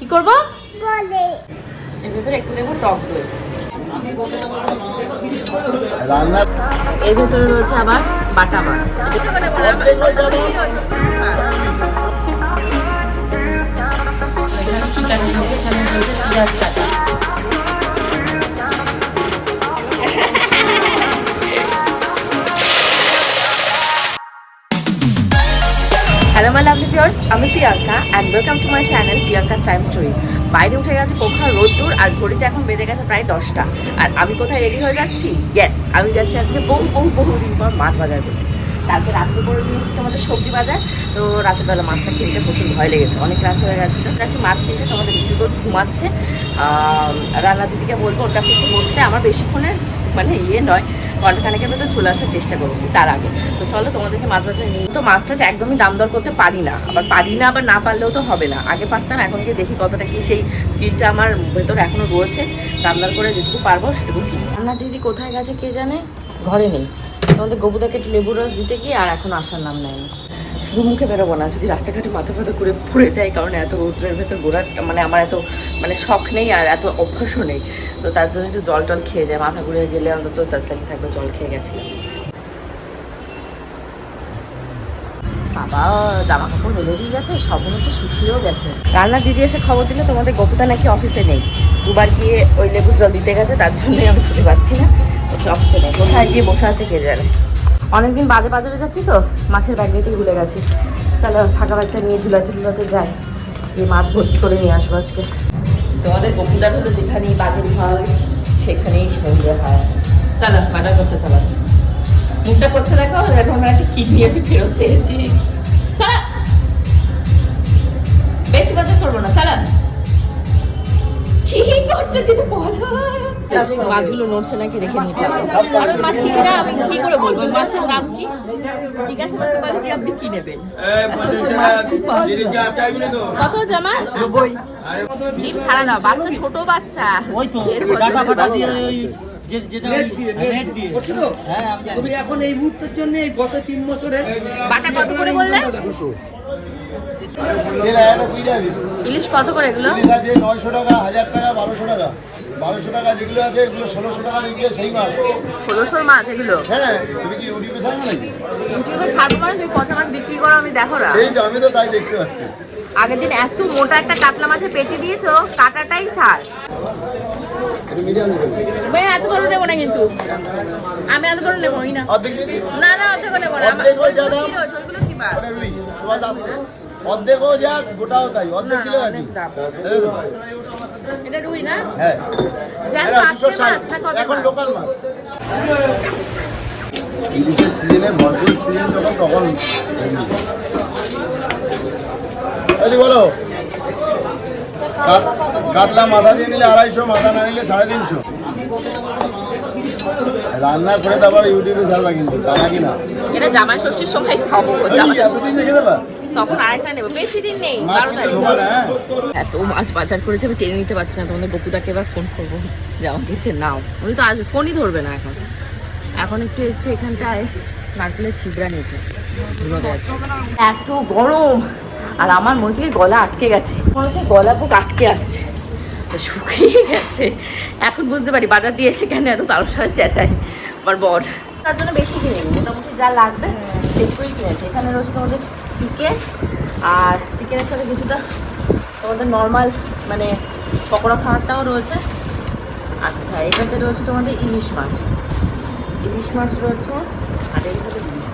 কি করব? বলে। এর ভেতরে একটু দেবো টক দই। এর ভেতরে রয়েছে আবার বাটা মাছ। চিকেন রয়েছে পেঁয়াজ কাটা। হ্যালো মাই লাভলি ভিউয়ার্স আমি Priyanka and welcome to my channel Priyanka's time story বাইরে উঠে গেছে কোখার রোদ্দুর, আর ঘড়িতে এখন বেজে গেছে প্রায় দশটা। আর আমি কোথায় রেডি হয়ে যাচ্ছি? ইয়েস আমি যাচ্ছি আজকে বহু বহু বহু দিন পর মাছ বাজার করতে। কালকে রাত্রে নিয়ে এসেছি আমাদের সবজি বাজার। তো রাতের বেলা মাছটা কিনতে প্রচুর ভয় লেগেছে। অনেক রাত হয়ে গেছিল। যাচ্ছি মাছ কিনতে তোমাদের বিক্রি করে ঘুমাচ্ছে। রান্না দিদিকে বলব, ওর কাছে একটু বসতে। আমার বেশিক্ষণের মানে ইয়ে নয়। ঘন্টাখানেকের ভেতর চলে আসার চেষ্টা করব তার আগে। তো চলো তোমাদেরকে মাছ বাজার নিয়ে তো মাছটা যে একদমই দাম দর করতে পারি না। আবার পারি না আবার না পারলেও তো হবে না। আগে পারতাম, এখন গিয়ে দেখি কতটা কি সেই স্কিলটা আমার ভেতর এখনও রয়েছে। দাম দর করে যেটুকু পারব সেটুকু কি রান্নার দিদি কোথায় গেছে কে জানে? ঘরে নেই। তোমাদের গবুদাকে একটু লেবুর রস দিতে গিয়ে আর এখন আসার নাম নেয়নি। শুধু মুখে বেরোবো না যদি রাস্তাঘাটে মাথা ফাথা করে পড়ে যাই কারণ এত রৌদ্রের ভেতর গোড়ার মানে আমার এত মানে শখ নেই আর এত অভ্যাসও নেই। তো তার জন্য একটু জল টল খেয়ে যায় মাথা ঘুরে গেলে অন্তত তাস্তানি থাকবে জল খেয়ে গেছিলাম। বাবা জামা কাপড় মেলে দিয়ে গেছে সব হচ্ছে শুকিয়েও গেছে। রান্নার দিদি এসে খবর দিলে তোমাদের গপুতা নাকি অফিসে নেই। দুবার গিয়ে ওই লেবুর জল দিতে গেছে তার জন্যই আমি খুঁজে পাচ্ছি না। অফিসে নেই কোথায় গিয়ে বসে আছে কে জানে। অনেকদিন বাজে বাজারে যাচ্ছি তো, মাছের ব্যাগ নিতেই ভুলে গেছি। চলো, ফাঁকা ব্যাগটা নিয়ে ঝুলাতে ঝুলাতে যাই। দিয়ে মাছ ভর্তি করে নিয়ে আসব আজকে। তোমাদের গপুদার হলো যেখানেই বাজার হয় সেখানেই সন্ধ্যে হয়। চলো, বাজার করতে চলো। মুখটা করছে দেখো এখন একটা কিডনি আমি ফেরত চেয়েছি চলো। বেশি বাজার করব না, চলো। কি করছ কিছু বলো। মাছগুলো নড়ছে নাকি রেখে নিতে ওই মাছ চিংড়া আমি কি করে বলব? মাছের দাম কি? জিজ্ঞাসা করতে পারি যে আপনি কি নেবেন? কত জামা? ডিম ছাড়া দাও বাচ্চা ছোট বাচ্চা। ওই তো ডাটা ফাটা দিয়ে হ্যাঁ আমি জানি তুমি এখন এই মুহূর্তের জন্য এই গত তিন বছরে বাটা কত করে বললে একটা কুড়ি টাকা পিস ইলিশ কত করে এগুলো? ইলিশ আছে নয়শো টাকা হাজার টাকা বারোশো টাকা। বারোশো টাকা যেগুলো আছে এগুলো ষোলোশো টাকা সেই মাছ। ষোলোশোর মাছ এগুলো? হ্যাঁ তুমি কি ইউটিউবে নাকি? ইউটিউবে ছাড়বো মানে তুমি পচা মাছ বিক্রি করো আমি দেখো না। সেই তো আমি তো তাই দেখতে পাচ্ছি। আগের দিন এত মোটা একটা কাতলা মাছের পেটে দিয়েছ কাটাটাই ছাড়। ভাই এত বড় নেব না কিন্তু। আমি এত বড় নেবোই না। না না নেব না। ওইগুলো কি? অর্ধেকও যা গোটাও তাই অর্ধেক না, দিলে আর কি অনেক দাম। তাই তো? এটা রুই না? হ্যাঁ। জ্যান্ত এটা আজকে দুশো ষাট। মাছ না কবে এখন লোকাল মাছ। ইলিশের সিজনে ভরপুর সিজন যখন তখন বলো। কাতলা মাথা দিয়ে নিলে আড়াইশো মাথা না নিলে সাড়ে তিনশো। রান্না করে তারপর ইউটিউবে ছাড়বা কিন্তু তা নাকি না? এটা জামাই ষষ্ঠীর সময় খাব জামাই তখন আরেকটা নেব। বেশি দিন নেই বারো তারিখ। হ্যাঁ। এত মাছ বাজার করেছে আমি টেনে নিতে পারছি না তোমাদের বকুদাকে এবার ফোন করব। যে আমাকে এসে নাও। উনি তো আসবে ফোনই ধরবে না এখন। এখন একটু এসছে এখানটায় নারকেলের ছিবড়া নিতে এত গরম আর আমার মনে হচ্ছে গলা আটকে গেছে। মনে হচ্ছে গলা বুক আটকে আসছে। শুকিয়ে গেছে। এখন বুঝতে পারি বাজার দিয়ে এসে কেন এত তারসারে চেঁচাই আমার বর। তার জন্য বেশি কিনে নিই মোটামুটি যা লাগবে সেটুকুই কিনেছি। এখানে রয়েছে তোমাদের চিকেন আর চিকেনের সাথে কিছুটা তোমাদের নর্মাল মানে পকোড়া খাওয়ারটাও রয়েছে। আচ্ছা এটাতে রয়েছে তোমাদের ইলিশ মাছ। ইলিশ মাছ রয়েছে আর এর সাথে ইলিশ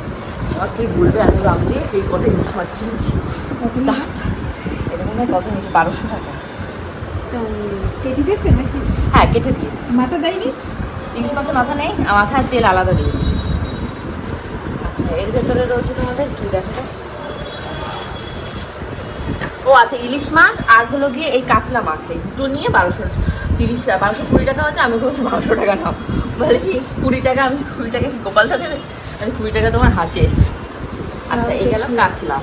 আমার কে বলবে এত দাম দিয়ে এই কটা ইলিশ মাছ কিনেছি। এটা মনে হয় কত নিয়েছে বারোশো টাকা। তো কেজি দিয়েছে নাকি? হ্যাঁ কেটে দিয়েছে। মাথা দেয়নি? ইলিশ মাছের মাথা নেই আর মাথার তেল আলাদা দিয়েছে আচ্ছা এর ভেতরে রয়েছে তোমাদের কি দেখো? ও আচ্ছা ইলিশ মাছ আর হলো গিয়ে এই কাতলা মাছ। এই দুটো নিয়ে বারোশো তিরিশ বারোশো কুড়ি টাকা হচ্ছে আমি বলছি বারোশো টাকা নাও। বলে কি কুড়ি টাকা আমি কুড়ি টাকা কি গোপালটা দেবে? আমি কুড়ি টাকা তোমার হাসে। আচ্ছা এই গেলাম কাসলা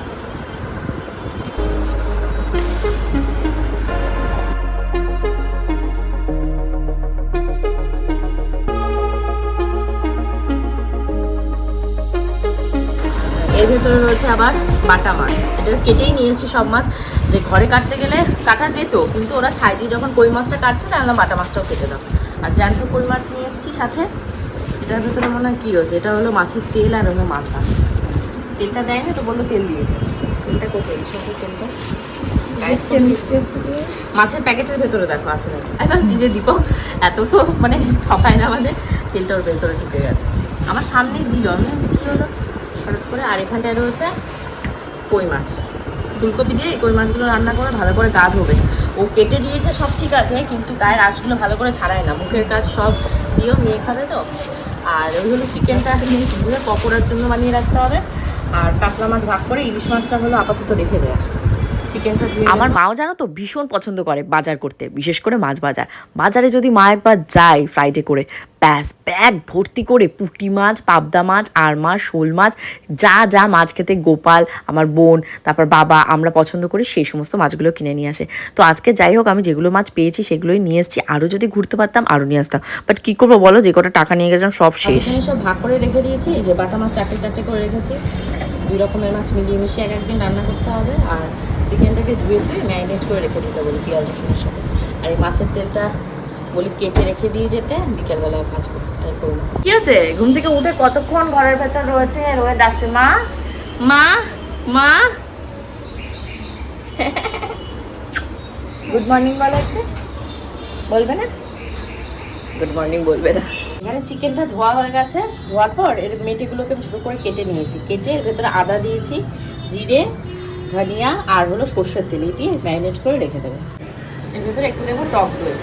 এর ভেতরে রয়েছে আবার বাটা মাছ। এটা কেটেই নিয়ে এসেছি সব মাছ। যে ঘরে কাটতে গেলে কাটা যেত কিন্তু ওরা ছাই দিয়ে যখন কই মাছটা কাটছে তাহলে বাটা মাছটাও কেটে দাও। আর জ্যান্ত কই মাছ নিয়ে এসেছি সাথে। এটার ভেতরে মনে হয় কী রয়েছে? এটা হলো মাছের তেল আর হলো মাথা। তেলটা দেয় না তো বলল তেল দিয়েছে। তেলটা কোথায়? সবজির তেলটা। মাছের প্যাকেটের ভেতরে দেখো আছে নাকি? আমি ভাবছি যে দীপক এত তো মানে ঠকায় না আমাদের। তেলটা ওর ভেতরে ঢুকে গেছে। আমার সামনেই দিল আমি কী হলো? করে আর এখানটায় রয়েছে কই মাছ। ফুলকপি দিয়ে কই মাছগুলো রান্না করে ভালো করে গা ধোবে। ও কেটে দিয়েছে, সব ঠিক আছে, কিন্তু গায়ের আঁশগুলো ভালো করে ছাড়ায় না। মুখের কাজ সব দিয়েও মেয়ে খাবে তো। আর ওই হলো চিকেনটা ধুয়ে পকোড়ার জন্য বানিয়ে রাখতে হবে। আর কাতলা মাছ ভাগ করে ইলিশ মাছটা হলো আপাতত রেখে দেওয়া। চিকেনটা ধুয়ে আমার মাও জানো তো ভীষণ পছন্দ করে বাজার করতে বিশেষ করে মাছ বাজার। বাজারে যদি মা একবার যায় ফ্রাইডে করে ব্যাস ব্যাগ ভর্তি করে পুঁটি মাছ পাবদা মাছ আর মাছ শোল মাছ যা যা মাছ খেতে গোপাল আমার বোন তারপর বাবা আমরা পছন্দ করি সেই সমস্ত মাছগুলো কিনে নিয়ে আসে। তো আজকে যাই হোক আমি যেগুলো মাছ পেয়েছি সেগুলোই নিয়ে এসেছি আরও যদি ঘুরতে পারতাম আরও নিয়ে আসতাম। বাট কী করব বলো যে কটা টাকা নিয়ে গেছিলাম সব শেষ। সব ভাগ করে রেখে দিয়েছি এই যে বাটা মাছ চারটে চারটে করে রেখেছি। দুই রকমের মাছ মিলিয়ে মিশিয়ে এক একদিন রান্না করতে হবে আর চিকেনটাকে ধুয়ে ধুয়ে ম্যারিনেট করে রেখে দিতে বলি পেঁয়াজ রসুনের সাথে। আর এই মাছের তেলটা বলি কেটে রেখে দিয়ে যেতে বিকেলবেলায় ভাজবো কি হচ্ছে ঘুম থেকে উঠে কতক্ষণ ঘরের ভেতর রয়েছে? রয়ে ডাকছে মা মা মা। গুড মর্নিং বলো একটু। বলবে না? গুড মর্নিং বলবে না। এখানে চিকেনটা ধোয়া হয়ে গেছে। ধোয়ার পর এর মেটেগুলোকে আমি ছোটো করে কেটে নিয়েছি। কেটে এর ভেতরে আদা দিয়েছি জিরে ধনিয়া আর হলো সর্ষের তেল দিয়ে ম্যারিনেট করে রেখে দেবে। এর ভেতরে একটু দেবো টক দই।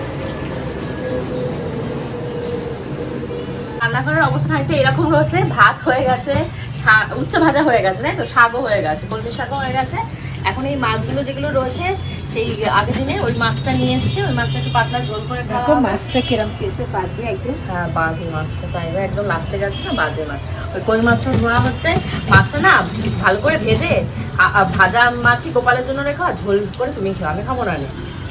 রান্না করার অবস্থা হয়তো এরকম হচ্ছে ভাত হয়ে গেছে উচ্চ ভাজা হয়ে গেছে, তাই তো? শাকও হয়ে গেছে, কলমি শাকও হয়ে গেছে। এখন এই মাছগুলো যেগুলো রয়েছে সেই আগের দিনে ওই মাছটা নিয়ে এসেছি ওই মাছটা একটু পাতলা ঝোল করে খাওয়া মাছটা কিরম খেতে পারবে একদম। হ্যাঁ বাজে মাছটা তাই একদম লাস্টে গেছে না বাজে মাছ। ওই কই মাছটা ধোয়া হচ্ছে মাছটা না ভালো করে ভেজে ভাজা মাছই গোপালের জন্য রেখো আর ঝোল করে তুমি খেও আমি খাব না।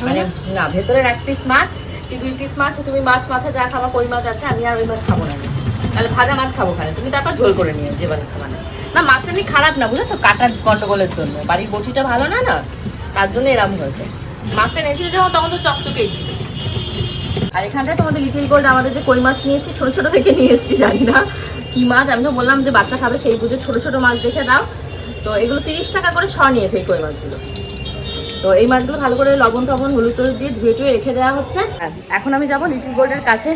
মানে না ভেতরের এক পিস মাছ কি দুই পিস মাছ তুমি মাছ মাথা যা খাবা কই মাছ আছে আমি আর ওই মাছ খাব না। নে। তাহলে ভাজা মাছ খাব খানে তুমি তারপর ঝোল করে নিও জীবনে খাবা না। না মাছটা এমনি খারাপ না বুঝেছ? কাটার গন্ডগোলের জন্য। বাড়ির বটিটা ভালো না না? তার জন্য এরম হয়েছে মাছটা নিয়েছিল যখন, তখন তো চকচকেই ছিল। আর এখানটায় তোমাদের লিটিল গোল্ড আমাদের যে কই মাছ নিয়েছি, ছোট ছোট থেকে নিয়ে এসেছি, জানি না কি মাছ, আমি তো বললাম যে বাচ্চা খাবে সেই বুঝে ছোট ছোট মাছ দেখে দাও। তো এগুলো তিরিশ টাকা করে শ নিয়েছে এই কই মাছগুলো। তো এই মাছগুলো ভালো করে লবণ টবণ, হলুদ টলুদ দিয়ে ধুয়ে টুয়ে রেখে দেওয়া হচ্ছে। এখন আমি যাব লিটিল গোল্ডের কাছে।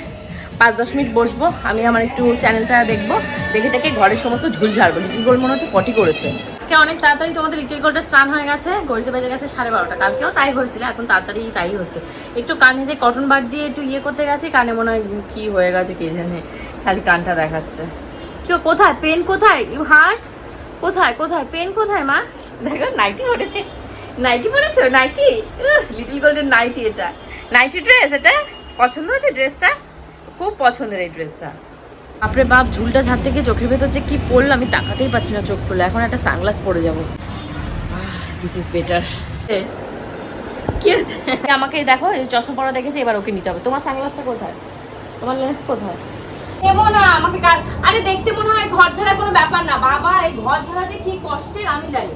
পাঁচ দশ মিনিট বসবো, আমি আমার একটু চ্যানেলটা দেখব, দেখে দেখে ঘরের সমস্ত ঝুল ঝাড়বো। লিটিল গোল্ড মনে হচ্ছে পটি করেছে। আজকে অনেক তাড়াতাড়ি তোমাদের লিটিল গোল্ডের স্নান হয়ে গেছে ঘড়িতে বেজে গেছে সাড়ে বারোটা। কালকেও তাই হয়েছিল, এখন তাড়াতাড়ি তাই হচ্ছে। একটু কানে যে কটন বার দিয়ে একটু ইয়ে করতে গেছি, কানে মনে হয় কি হয়ে গেছে কে জানে, খালি কানটা দেখাচ্ছে। কেউ কোথায়? পেন কোথায়? You hurt? কোথায় কোথায়? পেন কোথায়, মা? দেখো, নাইটি পড়েছে নাইটি পড়েছো নাইটি? লিটিল গোল্ডের নাইটি এটা। নাইটি ড্রেস এটা? পছন্দ হয়েছে ড্রেসটা খুব পছন্দের এই ড্রেসটা। বাপরে বাপ ঝুলটা ঝাড়তে থেকে চোখের ভেতর যে কি পড়ল আমি তাকাতেই পাচ্ছি না চোখ খুলে। এখন একটা সানগ্লাস পরে যাব। দিস ইজ বেটার কি আছে আমাকে দেখো এই চশমা পরা দেখেছি এবার ওকে নিতে হবে। তোমার সানগ্লাসটা কোথায়? তোমার লেন্স কোথায়? নেব না আমাকে কার- আরে দেখতে মনে হয় ঘর ছাড়া কোনো ব্যাপার না। বাবা এই ঘর ছাড়া যে কি কষ্টের আমি জানি।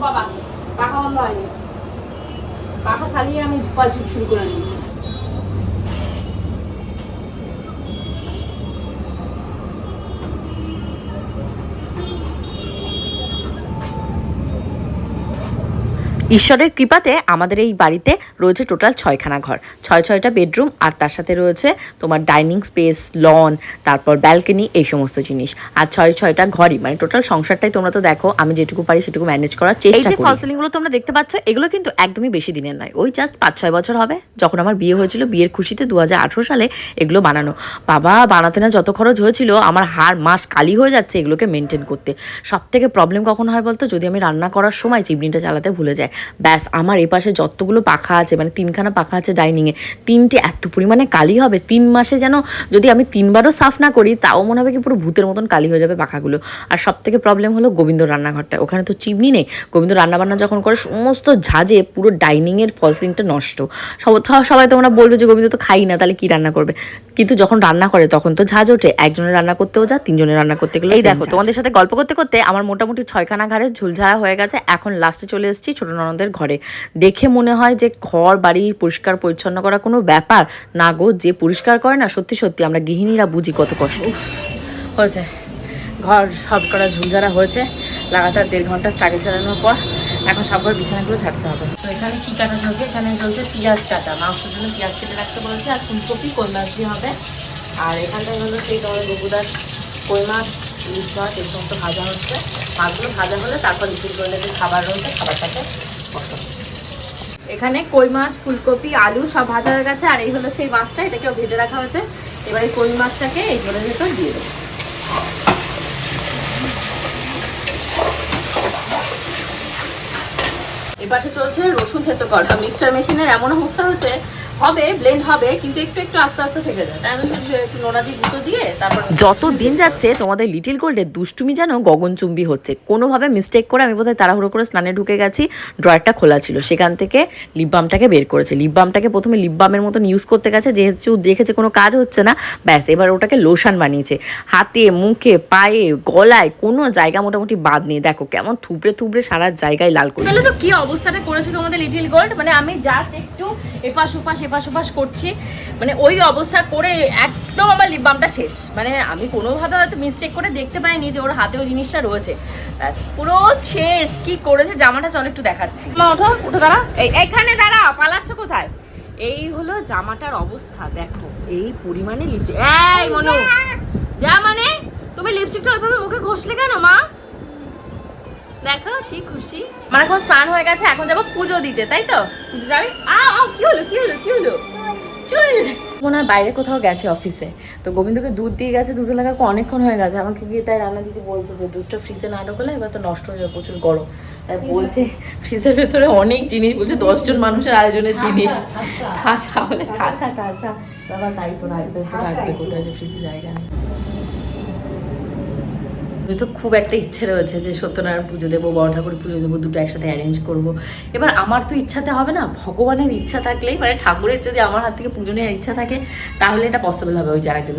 বাবা পাখা বন্ধ হয়নি। পাখা চালিয়ে আমি চুপ শুরু করে দিয়েছি। ঈশ্বরের কৃপাতে আমাদের এই বাড়িতে রয়েছে টোটাল ছয়খানা ঘর। ছয় ছয়টা বেডরুম আর তার সাথে রয়েছে তোমার ডাইনিং স্পেস লন তারপর ব্যালকনি এই সমস্ত জিনিস। আর ছয় ছয়টা ঘরই মানে টোটাল সংসারটাই তোমরা তো দেখো আমি যেটুকু পারি সেটুকু ম্যানেজ করার চেষ্টা করি। ফল সিলিংগুলো তোমরা দেখতে পাচ্ছ এগুলো কিন্তু একদমই বেশি দিনের নয়। ওই জাস্ট পাঁচ ছয় বছর হবে যখন আমার বিয়ে হয়েছিল বিয়ের খুশিতে দু হাজার আঠেরো সালে এগুলো বানানো। বাবা বানাতে না যত খরচ হয়েছিল আমার হাড় মাস কালি হয়ে যাচ্ছে এগুলোকে মেনটেন করতে। সব থেকে প্রবলেম কখন হয় বলতো? যদি আমি রান্না করার সময় চিমনিটা চালাতে ভুলে যাই ব্যাস আমার এপাশে যতগুলো পাখা আছে মানে তিনখানা পাখা আছে ডাইনিংয়ে তিনটে এত পরিমাণে কালি হবে তিন মাসে যেন যদি আমি তিনবারও সাফ না করি তাও মনে হবে কি পুরো ভূতের মতন কালি হয়ে যাবে পাখাগুলো। আর সব থেকে প্রবলেম হলো গোবিন্দ রান্নাঘরটা ওখানে তো চিমনি নেই। গোবিন্দ রান্নাবান্না যখন করে সমস্ত ঝাঁজে পুরো ডাইনিংয়ের ফলসিংটা নষ্ট। সব- সবাই তোমরা বলবে যে গোবিন্দ তো খাই না তাহলে কি রান্না করবে? কিন্তু যখন রান্না করে তখন তো ঝাঁজ ওঠে। একজনের রান্না করতেও যা তিনজনের রান্না করতে গেলে এই দেখো তোমাদের সাথে গল্প করতে করতে আমার মোটামুটি ছয়খানা ঘাড়ে ঝুলঝাড়া হয়ে গেছে। এখন লাস্টে চলে এসেছি ছোট ননদের ঘরে। দেখে মনে হয় যে ঘর, বাড়ি পরিষ্কার পরিচ্ছন্ন করা কোনো ব্যাপার না গো। যে পরিষ্কার করে না, সত্যি সত্যি আমরা গৃহিণীরা বুঝি কত কষ্ট। হয়েছে। ঘর সব করা ঝুলঝারা হয়েছে। লাগাতার দেড় ঘণ্টা স্ট্রাগল চালানোর পর এখন সব ঘর বিছানাগুলো ছাড়তে হবে। তো এখানে কী কাটা চলছে এখানে চলছে পেঁয়াজ কাটা। মাংসের জন্য পেঁয়াজ কেটে রাখতে বলেছে, আর ফুলকপি কই মাছ দিয়ে হবে। আর এখানটায় হলো সেই তোমার গবুদার কই মাছ ইলিশ মাছ, এই সমস্ত ভাজা হচ্ছে। মাছগুলো ভাজা হলে তারপর লিচুর করে খাবার রয়েছে, খাবারটাকে এখানে কই মাছ, ফুলকপি, আলু সব ভাজা হয়ে গেছে, আর এই হলো সেই মাছটা, এটাকেও ভেজে রাখা হয়েছে। এবারে কই মাছটাকে এই জলের ভেতর দিয়ে দেবো। এপাশে চলছে রসুন থেতো করা। মিক্সার মেশিনের এমন অবস্থা হচ্ছে হবে ব্লেন্ড হবে কিন্তু একটু একটু আস্তে আস্তে থেকে যায়। তাই আমি ভাবছি একটু নোনা দিয়ে গুঁতো দিয়ে তারপর যত দিন যাচ্ছে তোমাদের লিটিল গোল্ডের দুষ্টুমি যেন গগনচুম্বী হচ্ছে। কোনোভাবে মিস্টেক করে আমি বোধহয় তাড়াহুড়ো করে স্নানে ঢুকে গেছি ড্রয়ারটা খোলা ছিল। সেখান থেকে লিপ বামটাকে বের করেছে। লিপ বামটাকে প্রথমে লিপ বামের মতন ইউজ করতে গেছে যেহেতু দেখেছে কোনো কাজ হচ্ছে না ব্যাস এবার ওটাকে লোশন বানিয়েছে। হাতে মুখে পায়ে গলায় কোনো জায়গা মোটামুটি বাদ নেই। দেখো কেমন থুবড়ে থুবড়ে সারা জায়গায় লাল করে তাহলে তো কি অবস্থাটা করেছে তোমাদের লিটিল গোল্ড মানে আমি জাস্ট একটু এপাশ ওপাশ এপাশ ওপাশ করছি মানে ওই অবস্থা করে একদম আমার লিপ বামটা শেষ। মানে আমি কোনোভাবে হয়তো মিস্টেক করে দেখতে পাইনি যে ওর হাতে ওই জিনিসটা রয়েছে। ব্যাস, পুরো শেষ। কি করেছে জামাটা চল একটু দেখাচ্ছি। মা ওঠো উঠে দাঁড়া। এই এইখানে দাঁড়া পালাচ্ছ কোথায়? এই হলো জামাটার অবস্থা দেখো। এই পরিমাণে লিপস্টিক এই মনু। যা মানে? তুমি লিপস্টিকটা ওইভাবে মুখে ঘষলে কেন মা? দেখো কি খুশি। আমার এখন স্নান হয়ে গেছে এখন যাব পুজো দিতে তাই তো? পুজো যাবে? আ কি হলো কি হলো কি হলো? চুল! মনে হয় বাইরে কোথাও গেছে অফিসে তো গোবিন্দকে দুধ দিয়ে গেছে দুধ লাগা অনেকক্ষণ হয়ে গেছে। আমাকে গিয়ে তাই রান্না দিদি বলছে যে দুধটা ফ্রিজে না ঢোকালে এবার তো নষ্ট হয়ে যাবে প্রচুর গরম। তাই বলছে ফ্রিজের ভেতরে অনেক জিনিস বলছে দশজন মানুষের আয়োজনের জিনিস। ঠাসা। বলে ঠাসা। ঠাসা বাবা তাই তো রাখবে রাখবে। কোথায় যে ফ্রিজে জায়গা নেই। তো খুব একটা ইচ্ছে রয়েছে যে সত্যনারায়ণ পুজো দেবো, বড় ঠাকুর পুজো দেবো, দুটো একসাথে অ্যারেঞ্জ করব। এবার আমার তো ইচ্ছাতে হবে না, ভগবানের ইচ্ছা থাকলেই মানে ঠাকুরের যদি আমার হাত থেকে পুজো নেওয়ার ইচ্ছা থাকে, তাহলে এটা পসিবল হবে ওই যারা একজন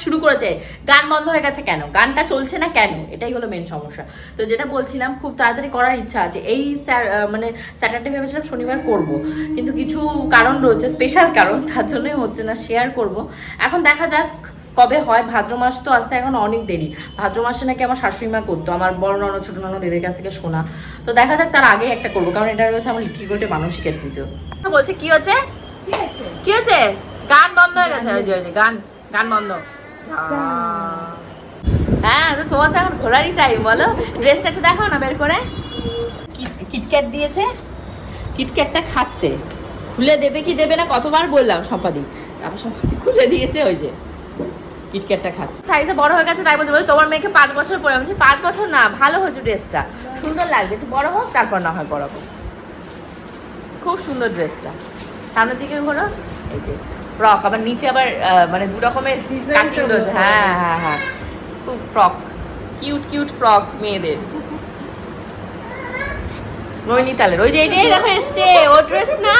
শুরু করেছে। গান বন্ধ হয়ে গেছে কেন? গানটা চলছে না কেন? এটাই হলো মেন সমস্যা। তো যেটা বলছিলাম, খুব তাড়াতাড়ি করার ইচ্ছা আছে। এই স্যার- মানে স্যাটারডে ভেবেছিলাম শনিবার করব, কিন্তু কিছু কারণ রয়েছে স্পেশাল কারণ, তার জন্যই হচ্ছে না শেয়ার করব। এখন দেখা যাক কবে হয়? ভাদ্র মাস তো আসতে এখন অনেক দেরি। ভাদ্র মাসে নাকি আমার শাশুড়ি মা করতো আমার বড় ননদ ছোট ননদ এদের কাছ থেকে শোনা। তো দেখা যাক তার আগে একটা করব কারণ এটা রয়েছে আমার লিটিল গোল্ডে মানসিকের পুজো। বলছে কি হচ্ছে? কি হচ্ছে? গান বন্ধ হয়ে গেছে। ওই যে গান গান বন্ধ। হ্যাঁ তো তোমার তো এখন খোলারই টাইম বলো। ড্রেসটা একটু দেখাও না বের করে। কিট- কিটক্যাট দিয়েছে। কিটক্যাটটা খাচ্ছে। খুলে দেবে কি দেবে না কতবার বললাম সম্পাদি। তারপর সম্পাদি খুলে দিয়েছে ওই যে। কিটক্যাটটা খাচ্ছে। সাইজে বড় হয়ে গেছে তাই বলে তোমার মেয়েকে পাঁচ বছর পরে আমি পাঁচ বছর না ভালো হয়েছে ড্রেসটা সুন্দর লাগছে একটু বড় হোক তারপর না হয় পরাবো খুব সুন্দর ড্রেসটা সামনের দিকে ঘোরো এই যে ফ্রক আবার নিচে আবার মানে দু রকমের কাটিং রয়েছে। হ্যাঁ হ্যাঁ হ্যাঁ। খুব ফ্রক কিউট কিউট ফ্রক মেয়েদের। নৈনিতালের ওই যে এই যে দেখো এসছে। ও ড্রেস না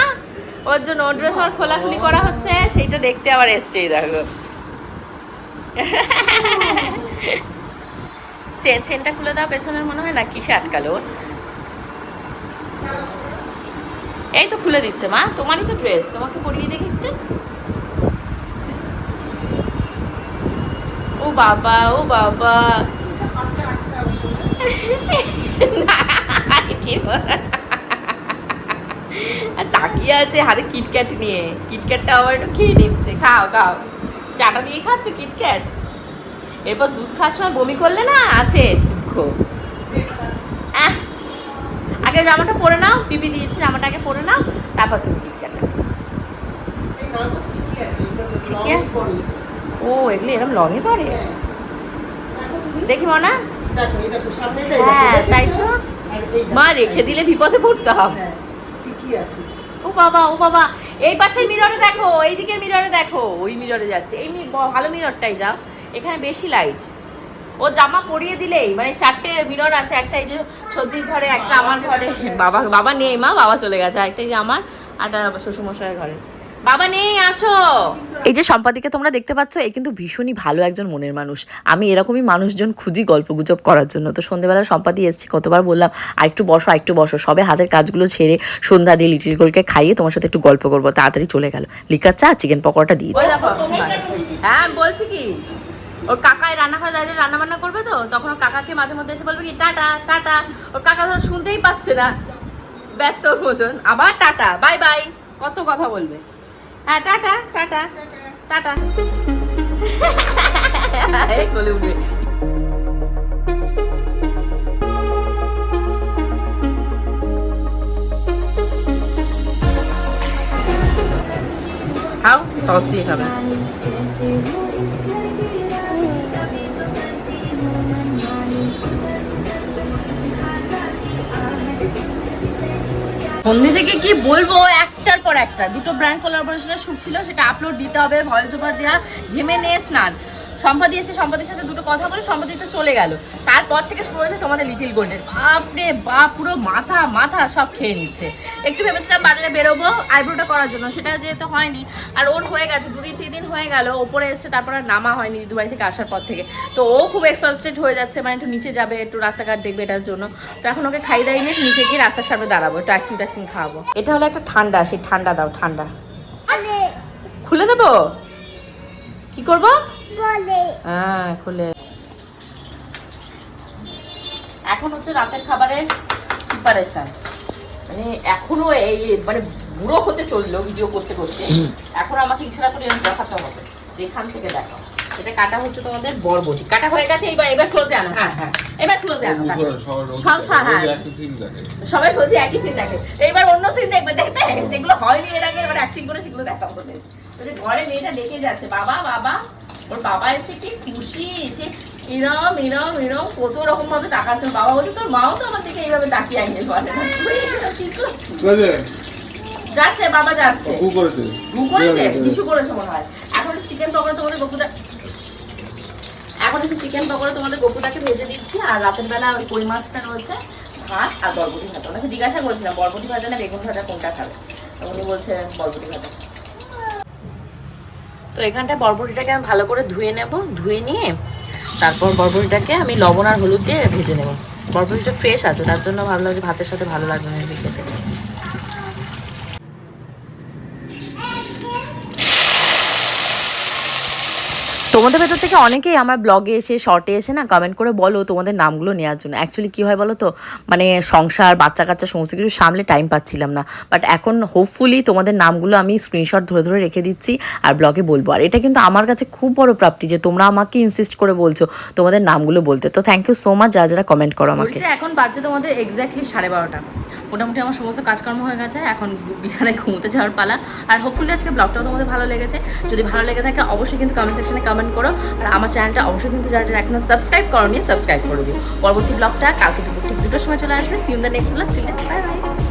ওর জন্য ও ড্রেস আমার খোলাখুলি করা হচ্ছে সেইটা দেখতে আবার এসছে দেখো। চেন চেনটা খুলে দাও, পেছনের মনে হয় না কিসে আটকালো? এই তো খুলে দিচ্ছে, মা। তোমারই তো ড্রেস তোমাকে পরিয়ে দেখি ও বাবা ও বাবা। তাকিয়ে আছে হাতে কিটক্যাট নিয়ে। কিটক্যাটটা আবার একটু খেয়ে নিচ্ছে। খাও খাও। চাটা দিয়ে খাচ্ছে কিটক্যাট? এরপর দুধ খাওয়ার সময় বমি করলে না আছে দুঃখ। আগে জামাটা পরে নাও পিপি দিয়েছি জামাটা আগে পরে নাও তারপর তুমি কিটক্যাট ঠিকই আছে। ও এগুলো এরকম লঙে পড়ে দেখি মনা। হ্যাঁ তাই তো। মা রেখে দিলে বিপদে পড়তাম। ঠিকই আছে। ও বাবা ও বাবা এই পাশের মিররে দেখো এই দিকের মিররে দেখো, ওই মিররে যাচ্ছে। এই ভালো মিররটাই যাও এখানে বেশি লাইট ও জামা পরিয়ে দিলেই মানে চারটে মিরর আছে, একটা এই যে সর্দির ঘরে, একটা আমার ঘরে। বাবা বাবা নেই মা, বাবা চলে গেছে। একটা এই যে আমার, আর শ্বশুরমশাইয়ের ঘরে। বাবা নেই আসো। এই যে সম্পাদিকে তোমরা দেখতে পাচ্ছ এ কিন্তু ভীষণই ভালো একজন মনের মানুষ। আমি এরকমই মানুষজন খুঁজি গল্প গুজব করার জন্য। তো সন্ধ্যেবেলা সম্পাদি এসেছি কতবার বললাম আরেকটু বসো আরেকটু বসো। সবে হাতের কাজগুলো ছেড়ে সন্ধ্যা দিয়ে লিটিল গোলকে খাইয়ে তোমার সাথে একটু গল্প করব। তাড়াতাড়ি চলে গেল। লিকার চা চিকেন পকোড়াটা দিয়েছি। হ্যাঁ বলছি কি ওর কাকাই রান্নাঘরে দাঁড়িয়ে রান্না বান্না করবে তো? তখন ওর কাকাকে মাঝে মধ্যে এসে বলবে কি টাটা টাটা। ওর কাকা ধর শুনতেই পাচ্ছে না। ব্যস্ত মতন। আবার টাটা বাই বাই। কত কথা বলবে। হ্যাঁ টাটা টাটা টাটা। বলে উঠবে। খাও সস দিয়ে খাবে। সন্ধে থেকে কি বলব একটার পর একটা। দুটো ব্র্যান্ড কোলাবোরেশনের শুট ছিল, সেটা আপলোড দিতে হবে ভয়েস ওভার দেওয়া ঘেমে নিয়ে স্নান। সম্পাদি এসে সম্পাদির সাথে দুটো কথা বলে সম্পাদি তো চলে গেল। তারপর থেকে শুরু হয়েছে তোমাদের লিটিল গোল্ডেন বাপরে বাপ, পুরো মাথা মাথা সব খেয়ে নিচ্ছে। একটু ভেবেছিলাম বাজারে বেরোবো, আইব্রোটা করার জন্য, সেটা যেহেতু হয়নি। আর ওর হয়ে গেছে, দুদিন তিন দিন হয়ে গেল ওপরে এসে তারপর আর নামা হয়নি দুবাই থেকে আসার পর থেকে। তো ও খুব এক্সস্টেড হয়ে যাচ্ছে মানে একটু নিচে যাবে, একটু রাস্তাঘাট দেখবে এটার জন্য। তো এখন ওকে খাই দাই নিয়ে নিচে গিয়ে রাস্তার সামনে দাঁড়াবো, একটু আইসক্রিম টাইসক্রিম খাওয়াবো। এটা হলো একটা ঠান্ডা, সেই ঠান্ডা দাও, ঠান্ডা। খুলে দেবো? কি করব? হ্যাঁ খুলে। এখন হচ্ছে রাতের খাবারের প্রিপারেশন মানে এখনও এই মানে বুড়ো হতে চলল ভিডিও করতে করতে। এখন আমাকে ইচ্ছা করে এরকম দেখাতে হবে। এখান থেকে দেখো এটা কাটা হচ্ছে তোমাদের বরবটি। কাটা হয়ে গেছে এবার এবার ক্লোজে আনো। হ্যাঁ হ্যাঁ। এবার ক্লোজে আনো সব সব হ্যাঁ সবাই বলছে একই সিন দেখে। তো এবার অন্য সিন দেখবে। দেখবে? যেগুলো হয়নি এর আগে এবার অ্যাক্টিং করে সেগুলো দেখাবো তোদের। ঘরে মেয়েটা ডেকে যাচ্ছে বাবা বাবা। ওর বাবা এসে কি খুশি? সে এরম এরম এরম কত রকম ভাবে তাকাচ্ছে। বাবা বলছে তোর মাও তো আমার দিকে এইভাবে তাকিয়ে আইনে বলে। তুই এসব কি করছিস? যাচ্ছে বাবা যাচ্ছে। ঘু করেছে। কিছু করেছে? মনে হয়। এখন চিকেন পকোড়া তোমাদের গপুটা এখন একটু চিকেন পকোড়া তোমাদের গপুটাকে ভেজে দিচ্ছি আর রাতের বেলা ওই কই মাছটা রয়েছে ভাত আর বরবটি ভাজা। ওনাকে জিজ্ঞাসা করেছিলাম বরবটি ভাজা না বেগুন ভাজা কোনটা খাবে? উনি বলছে বরবটি ভাজা। তো এখানটায় বরবটিটাকে আমি ভালো করে ধুয়ে নেব, ধুয়ে নিয়ে তারপর বরবটিটাকে আমি লবণ আর হলুদ দিয়ে ভেজে নেব। বরবটিটা ফ্রেশ আছে, তার জন্য ভাবলাম যে ভাতের সাথে ভালো লাগবে না তোমাদের ভেতর থেকে অনেকেই আমার ব্লগে এসে শর্টে এসে না কমেন্ট করে বলো তোমাদের নামগুলো নেওয়ার জন্য। অ্যাকচুয়ালি কী হয় বলো তো মানে সংসার বাচ্চা কাচ্চা সমস্ত কিছু সামলে টাইম পাচ্ছিলাম না। বাট এখন হোপফুলি তোমাদের নামগুলো আমি স্ক্রিনশট ধরে ধরে রেখে দিচ্ছি আর ব্লগে বলব। আর এটা কিন্তু আমার কাছে খুব বড় প্রাপ্তি যে তোমরা আমাকে ইনসিস্ট করে বলছো তোমাদের নামগুলো বলতে। তো থ্যাংক ইউ সো মাচ যারা যারা কমেন্ট করো আমাকে। এখন বাজছে তোমাদের এক্স্যাক্টলি সাড়ে বারোটা। মোটামুটি আমার সমস্ত কাজকর্ম হয়ে গেছে, এখন বিছানায় ঘুমোতে যাওয়ার পালা। আর হোপফুলি আজকে ব্লগটাও তোমাদের ভালো লেগেছে। যদি ভালো লেগে থাকে অবশ্যই কিন্তু কমেন্ট সেকশনে কমেন্ট করো। আর আমার চ্যানেলটা অবশ্যই কিন্তু যারা যারা এখনও সাবস্ক্রাইব করো নিয়ে সাবস্ক্রাইব করে দিও। পরবর্তী ব্লগটা কালকে দুপুর ঠিক দুটোর সময় চলে আসবে। See you in the next blog আছে বাই বাই